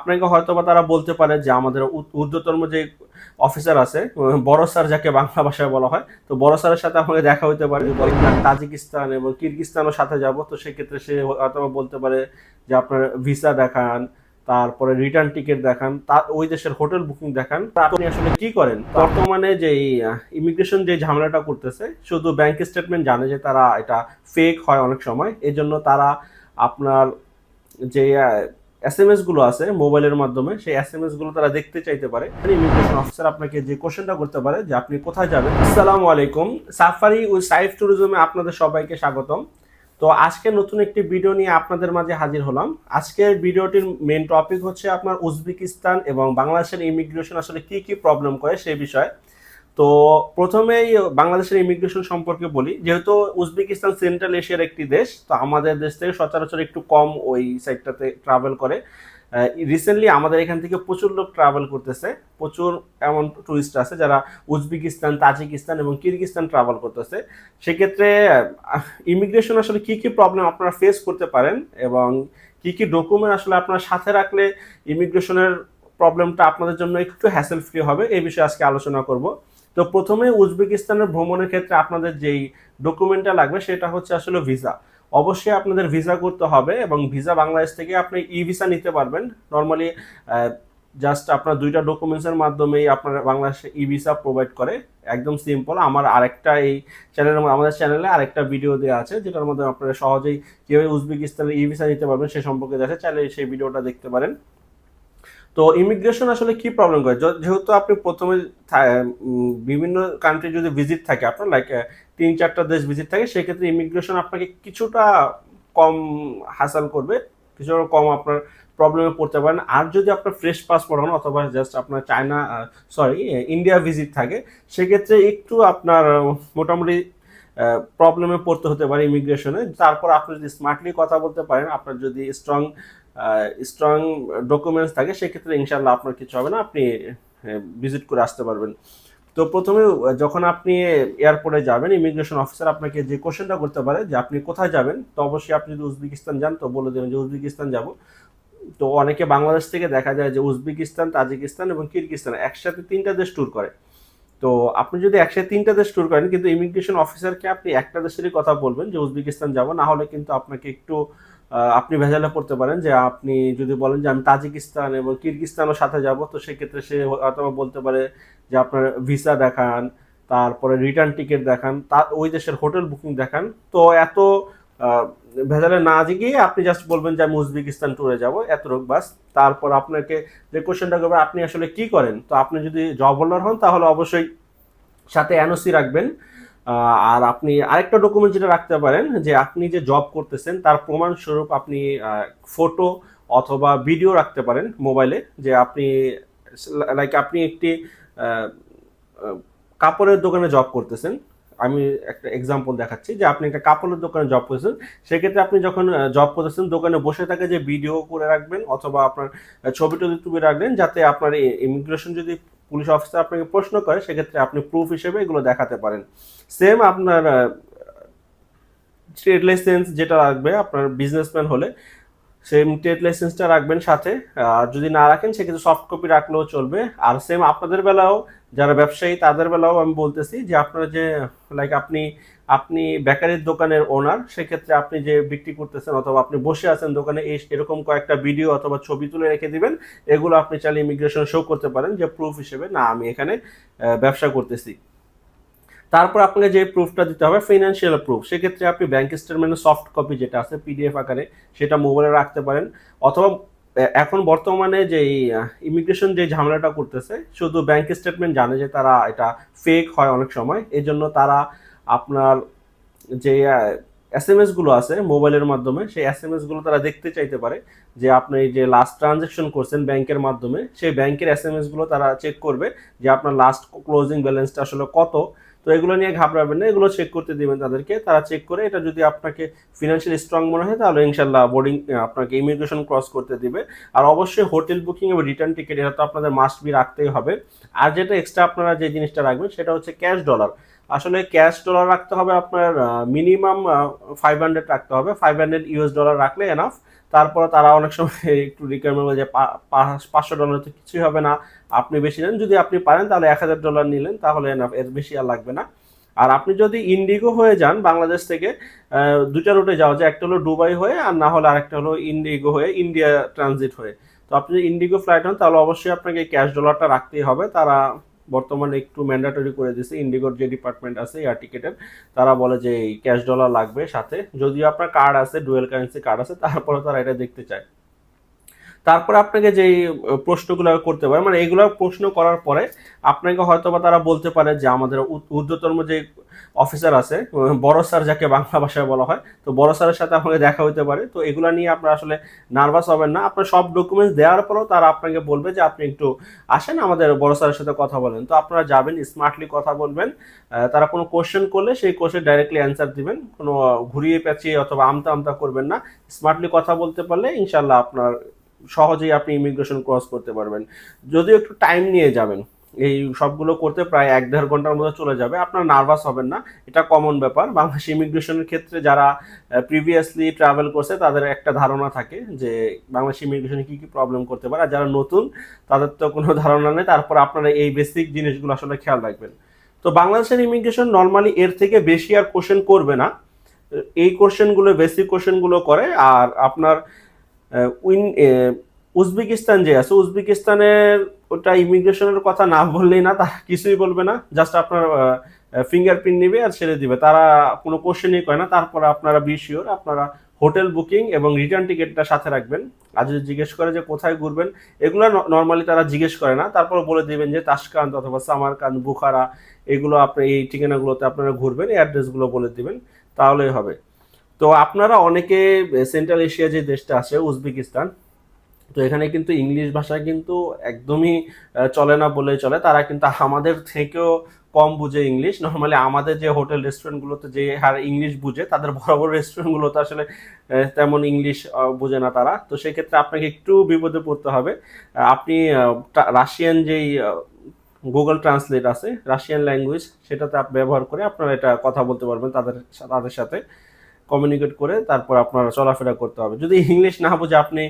আপনাকে হয়তো বা তারা বলতে পারে যে আমাদের ঊর্ধ্বতম যে অফিসার আছে, বড় স্যার যাকে বাংলা ভাষায় বলা হয়, তো বড় স্যারের সাথে আমাকে দেখা হতে পারে। তাজিকিস্তান এবং কিরগিস্তানের সাথে যাব, তো সেক্ষেত্রে সে হয়তো বলতে পারে যে আপনার ভিসা দেখান, তারপরে রিটার্ন টিকিট দেখান তার ওই দেশের হোটেল বুকিং দেখান। তা আপনি আসলে কি করেন? বর্তমানে যে ইমিগ্রেশন যে ঝামেলাটা করতেছে, শুধু ব্যাংক স্টেটমেন্ট জানে যে তারা এটা ফেক হয় অনেক সময় এই জন্য তারা আপনার যে এস এম এসগুলো আছে মোবাইলের মাধ্যমে, সেই এসগুলো তারা দেখতে চাইতে পারে। ইমিগ্রেশন অফিসার আপনাকে যে কোশ্চেনটা করতে পারে, যে আপনি কোথায় যাবেন। আসসালামু আলাইকুম। সাফারি ও সাইফ ট্যুরিজমে আপনাদের সবাইকে স্বাগতম। তো আজকে নতুন একটি ভিডিও নিয়ে আপনাদের মাঝে হাজির হলাম। আজকের ভিডিওটির মেন টপিক হচ্ছে আপনার উজবেকিস্তান এবং বাংলাদেশের ইমিগ্রেশন আসলে কি কি প্রবলেম করে সেই বিষয়ে। তো প্রথমেই বাংলাদেশের ইমিগ্রেশন সম্পর্কে বলি, যেহেতু উজবেকিস্তান সেন্ট্রাল এশিয়ার একটি দেশ, তো আমাদের দেশ থেকে সচরাচর একটু কম ওই সাইডটাতে ট্রাভেল করে। রিসেন্টলি আমাদের এখান থেকে প্রচুর লোক ট্রাভেল করতেছে, প্রচুর এমন টুরিস্ট আছে যারা উজবেকিস্তান, তাজিকিস্তান এবং কিরগিস্তান ট্রাভেল করতেছে। সেক্ষেত্রে ইমিগ্রেশন আসলে কি কি প্রবলেম আপনারা ফেস করতে পারেন এবং কি কি ডকুমেন্ট আসলে আপনার সাথে রাখলে ইমিগ্রেশনের প্রবলেমটা আপনাদের জন্য একটু হ্যাসেল ফ্রি হবে, এই বিষয়ে আজকে আলোচনা করব। তো প্রথমে উজবেকিস্তানের ভ্রমণের ক্ষেত্রে আপনাদের যেই ডকুমেন্টটা লাগবে, সেটা হচ্ছে আসলে ভিসা অবশ্যই আপনাদের ভিসা করতে হবে এবং ভিসা বাংলাদেশ থেকে আপনি ই ভিসা নিতে পারবেন। নর্মালি জাস্ট আপনার দুইটা ডকুমেন্টসের মাধ্যমেই আপনার বাংলাদেশে ই ভিসা প্রোভাইড করে। একদম সিম্পল আমার আরেকটা এই চ্যানেলের আমাদের চ্যানেলে আরেকটা ভিডিও দেওয়া আছে, যেটার মধ্যে আপনারা সহজেই কীভাবে উজবেকিস্তানের ই ভিসা নিতে পারবেন, সে সম্পর্কে দেখা চাইলে সেই ভিডিওটা দেখতে পারেন। তো ইমিগ্রেশন আসলে কি প্রবলেম করে? যেহেতু আপনি প্রথমে বিভিন্ন কান্ট্রি যদি ভিজিট থাকে, আপনার লাইক তিন চারটা দেশ ভিজিট থাকে, সেক্ষেত্রে ইমিগ্রেশন আপনাকে কিছুটা কম হাসাল করবে, কিছুটা কম আপনার প্রবলেমে পড়তে পারেন। আর যদি আপনার ফ্রেশ পাসপোর্ট হন, অথবা জাস্ট আপনার চায়না সরি ইন্ডিয়া ভিজিট থাকে, সেক্ষেত্রে একটু আপনার মোটামুটি প্রবলেমে পড়তে হতে পারে ইমিগ্রেশনে তারপর আপনি যদি স্মার্টলি কথা বলতে পারেন, আপনার যদি স্ট্রং স্ট্রং ডকুমেন্টস থাকে, সেক্ষেত্রে ইনশাল্লাহ আপনার কিছু হবে না, আপনি ভিজিট করে আসতে পারবেন। তো প্রথমে যখন আপনি এয়ারপোর্টে যাবেন ইমিগ্রেশন অফিসার আপনাকে যে কোশ্চেনটা করতে পারে, যে আপনি কোথায় যাবেন, তো অবশ্যই আপনি যদি উজবেকিস্তান যান, তো বলে দেবেন যে উজবেকিস্তান যাব। তো অনেকে বাংলাদেশ থেকে দেখা যায় যে উজবেকিস্তান, তাজিকিস্তান এবং কিরগিস্তান একসাথে তিনটা দেশ ট্যুর করে। তো আপনি যদি একসাথে তিনটা দেশ ট্যুর করেন, কিন্তু ইমিগ্রেশন অফিসারকে আপনি একটা দেশেরই কথা বলবেন যে উজবেকিস্তান যাব, না হলে কিন্তু আপনাকে একটু আপনি ভেজালে পড়তে পারেন যে আপনি যদি বলেন যে আমি তাজিকিস্তান এবং কিরগিস্তানের সাথে যাব, তো সেক্ষেত্রে সে হয়তো বলতে পারে যে আপনার ভিসা দেখান, তারপরে রিটার্ন টিকিট দেখান তার ওই দেশের হোটেল বুকিং দেখান। তো এত ভেজালে না গিয়ে আপনি জাস্ট বলবেন যে আমি উজবেকিস্তান ট্যুরে যাব এত রোগ বাস। তারপর আপনাকে যে কোশ্চেনটা করবে, আপনি আসলে কি করেন? তো আপনি যদি জব হোল্ডার হন, তাহলে অবশ্যই সাথে এনওসি রাখবেন। আর আপনি আরেকটা ডকুমেন্ট যেটা রাখতে পারেন, যে আপনি যে জব করতেছেন, তার প্রমাণস্বরূপ আপনি ফটো অথবা ভিডিও রাখতে পারেন মোবাইলে যে আপনি লাইক আপনি একটি কাপড়ের দোকানে জব করতেছেন। আমি একটা এক্সাম্পল দেখাচ্ছি, যে আপনি একটা কাপড়ের দোকানে জব করতেছেন, সেক্ষেত্রে আপনি যখন জব করতেছেন, দোকানে বসে থাকে যে ভিডিও করে রাখবেন, অথবা আপনার ছবি টবি তুলে রাখবেন, যাতে আপনার ইমিগ্রেশন যদি পুলিশ অফিসার আপনাকে প্রশ্ন করে, সেক্ষেত্রে আপনি প্রুফ হিসেবে এগুলো দেখাতে পারেন। সেম আপনার ট্রেড লাইসেন্স যেটা রাখবে আপনার বিজনেসম্যান হলে সেম ট্রেড লাইসেন্সটা রাখবেন সাথে। আর যদি না রাখেন, সেক্ষেত্রে সফট কপি রাখলেও চলবে। আর সেম আপনাদের বেলাও যারা ব্যবসায়ী, তাদের বেলাও আমি বলতেছি যে আপনারা যে লাইক আপনি আপনি বেকারির দোকানের ওনার সেক্ষেত্রে আপনি যে বিক্রি করতেছেন অথবা আপনি বসে আছেন দোকানে, এই এরকম কয়েকটা ভিডিও অথবা ছবি তুলে রেখে দিবেন। এগুলো আপনি চাইলে ইমিগ্রেশন শো করতে পারেন যে প্রুফ হিসেবে, না, আমি এখানে ব্যবসা করতেছি। তারপর আপনাকে যে প্রুফটা দিতে হবে ফিনান্সিয়াল প্রুফ সেক্ষেত্রে আপনি ব্যাংক স্টেটমেন্টের সফট কপি যেটা আছে পিডিএফ আকারে, সেটা মোবাইলে রাখতে পারেন। অথবা এখন বর্তমানে যে ইমিগ্রেশন যে ঝামেলাটা করতেছে, শুধু ব্যাংক স্টেটমেন্ট জানে যে তারা এটা ফেক হয় অনেক সময়। এই জন্য তারা আপনার যে এস এম এসগুলো আছে মোবাইলের মাধ্যমে, সেই এস এম এসগুলো তারা দেখতে চাইতে পারে যে আপনি যে লাস্ট ট্রানজেকশন করছেন ব্যাংকের মাধ্যমে, সেই ব্যাংকের এস এম এসগুলো তারা চেক করবে যে আপনার লাস্ট ক্লোজিং ব্যালেন্সটা আসলে কত। তো এগুলো নিয়ে ঘাবড়াবেন না, এগুলো চেক করতে দিবেন তাদেরকে। তারা চেক করে এটা যদি আপনাকে ফিনান্সিয়ালি স্ট্রং মনে হয়, তাহলে ইনশাল্লাহ বোর্ডিং আপনাকে ইমিগ্রেশন ক্রস করতে দিবে। আর অবশ্যই হোটেল বুকিং এবং রিটার্ন টিকিট এটা তো আপনাদের মাস্ট বি রাখতেই হবে। আর যেটা এক্সট্রা আপনারা যে জিনিসটা রাখবেন, সেটা হচ্ছে ক্যাশ ডলার আসলে ক্যাশ ডলার রাখতে হবে আপনার মিনিমাম ফাইভ হান্ড্রেড রাখতে হবে। ফাইভ হান্ড্রেড ইউএস ডলার রাখলে এনাফ তারপর তারা অনেক সময় একটু রিকোয়ারমেন্ট যে পাঁচশো ডলার তো কিছুই হবে না। আপনি বেশি নেন, যদি আপনি পারেন তাহলে এক হাজার ডলার নিলেন, তাহলে এর বেশি আর লাগবে না। আর আপনি যদি ইন্ডিগো হয়ে যান বাংলাদেশ থেকে দুটা রুটে যাওয়া যায়, একটা হলো দুবাই হয়ে আর না হলে আরেকটা হলো ইন্ডিগো হয়ে ইন্ডিয়া ট্রানজিট হয়ে। তো আপনি যদি ইন্ডিগো ফ্লাইট হন, তাহলে অবশ্যই আপনাকে ক্যাশ ডলারটা রাখতেই হবে। তারা বর্তমানে একটু ম্যান্ডাটরি করে দিয়েছে। ইন্ডিগোর যে ডিপার্টমেন্ট আছে, এয়ার টিকেটের, তারা বলে যে এই ক্যাশ ডলার লাগবে সাথে। যদিও আপনার কার্ড আছে ডুয়েল কারেন্সি কার্ড আছে তারপরে তারা এটা দেখতে চায়। তারপরে আপনাকে যেই প্রশ্নগুলো করতে পারে মানে এগুলো প্রশ্ন করার পরে আপনাকে হয়তো বা তারা বলতে পারে যে আমাদের ঊর্ধ্বতম যে অফিসার আছে বড় স্যার যাকে বাংলা ভাষায় বলা হয়, তো বড় স্যারের সাথে আপনাকে দেখা হতে পারে, তো এগুলো নিয়ে আপনার আসলে নার্ভাস হবেন না। আপনার সব ডকুমেন্টস দেওয়ার পরেও তারা আপনাকে বলবে যে আপনি একটু আসেন, আমাদের বড় স্যারের সাথে কথা বলেন। তো আপনারা যাবেন স্মার্টলি কথা বলবেন তারা কোনো কোশ্চেন করলে সেই কোশ্চেন ডাইরেক্টলি অ্যান্সার দিবেন, কোনো ঘুরিয়ে পেঁচিয়ে অথবা আমতা আমতা করবেন না। স্মার্টলি কথা বলতে পারলে ইনশাল্লাহ আপনার সহজেই আপনি ইমিগ্রেশন ক্রস করতে পারবেন। যদিও একটু টাইম নিয়ে যাবেন। এই সবগুলো করতে প্রায় এক দেড় ঘণ্টার মধ্যে চলে যাবে। আপনার নার্ভাস হবেন না। এটা কমন ব্যাপার। বাংলাদেশ ইমিগ্রেশনের ক্ষেত্রে যারা প্রিভিয়াসলি ট্রাভেল করছে, তাদের একটা ধারণা থাকে যে, বাংলাদেশ ইমিগ্রেশনে কি কি প্রবলেম করতে পারে। আর যারা নতুন, তাদের তো কোনো ধারণা নেই। তারপর আপনারা এই বেসিক জিনিসগুলো আসলে খেয়াল রাখবেন। তো বাংলাদেশের ইমিগ্রেশন নর্মালি এর থেকে বেশি আর কোশ্চেন করবে না। এই কোশ্চেনগুলো বেসিক কোশ্চেনগুলো করে। আর আপনার উইন উজবেকিস্তান যে আছে, উজবেকিস্তানের ওটা ইমিগ্রেশনের কথা না বললেই না, তারা কিছুই বলবে না। জাস্ট আপনার ফিঙ্গারপ্রিন্ট নেবে আর ছেড়ে দিবে। তারা কোনো কোশ্চেনই করে না। তারপরে আপনারা বি শিওর আপনারা হোটেল বুকিং এবং রিটার্ন টিকিটটা সাথে রাখবেন। আর যদি জিজ্ঞেস করে যে কোথায় ঘুরবেন, এগুলো নর্মালি তারা জিজ্ঞেস করে না। তারপর বলে দিবেন যে তাসকান্ত অথবা সামারকান্দ, বুখারা, এগুলো আপনি এই ঠিকানাগুলোতে আপনারা ঘুরবেন, এই অ্যাড্রেসগুলো বলে দিবেন। তাহলেই হবে। তো আপনারা অনেকে সেন্ট্রাল এশিয়া যে দেশটা আছে, উজবেকিস্তান, তো এখানে কিন্তু ইংলিশ ভাষা কিন্তু একদমই চলে না বলেই চলে। তারা কিন্তু আমাদের থেকেও কম বুঝে ইংলিশ। নর্মালি আমাদের যে হোটেল রেস্টুরেন্টগুলোতে যে হার ইংলিশ বুঝে, তাদের বড় বড় রেস্টুরেন্টগুলোতে আসলে তেমন ইংলিশ বুঝে না তারা। তো সেক্ষেত্রে আপনাকে একটু বিপদে পড়তে হবে। আপনি রাশিয়ান যেই গুগল ট্রান্সলেট আছে, রাশিয়ান ল্যাঙ্গুয়েজ, সেটাতে ব্যবহার করে আপনারা এটা কথা বলতে পারবেন তাদের তাদের সাথে। কমিউনিকেট করে তারপর আপনার চলাফেরা করতে হবে। যদি ইংলিশ না বুঝে আপনি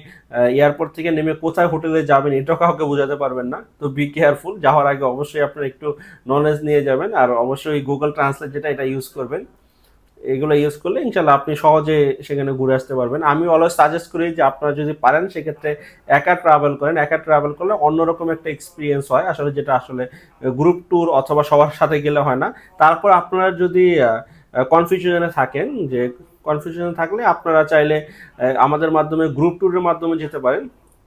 এয়ারপোর্ট থেকে নেমে কোথায় হোটেলে যাবেন এটাও কাউকে বোঝাতে পারবেন না। তো বি কেয়ারফুল যাওয়ার আগে অবশ্যই আপনার একটু নলেজ নিয়ে যাবেন আর অবশ্যই গুগল ট্রান্সলেট যেটা, এটা ইউজ করবেন। এগুলো ইউজ করলে ইনশাল্লাহ আপনি সহজে সেখানে ঘুরে আসতে পারবেন। আমি অলওয়েজ সাজেস্ট করি যে আপনারা যদি পারেন, সেক্ষেত্রে একা ট্রাভেল করেন। একা ট্রাভেল করলে অন্যরকম একটা এক্সপিরিয়েন্স হয়। আসলে যেটা আসলে গ্রুপ ট্যুর অথবা সবার সাথে গেলে হয় না। তারপর আপনারা যদি কনফিউশনে থাকেন যে কনফিউশনে থাকলে আপনারা চাইলে আমাদের মাধ্যমে গ্রুপ ট্যুরের মাধ্যমে যেতে পারেন।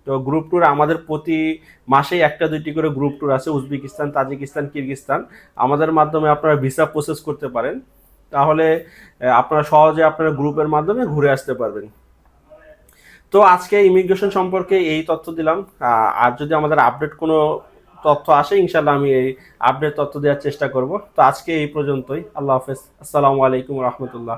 তো গ্রুপ ট্যুর আমাদের প্রতি মাসেই একটা দুইটি করে গ্রুপ ট্যুর আছে, উজবেকিস্তান, তাজিকিস্তান, কিরগিস্তান। আমাদের মাধ্যমে আপনারা ভিসা প্রসেস করতে পারেন। তাহলে আপনারা সহজে আপনারা গ্রুপের মাধ্যমে ঘুরে আসতে পারবেন। তো আজকে ইমিগ্রেশন সম্পর্কে এই তথ্য দিলাম। আর যদি আমাদের আপডেট কোনো তথ্য আসে ইনশাল্লাহ আমি এই আপডেট তথ্য দেওয়ার চেষ্টা করব। তো আজকে এই পর্যন্তই। আল্লাহ হাফেজ। আসসালামু আলাইকুম রহমতুল্লাহ।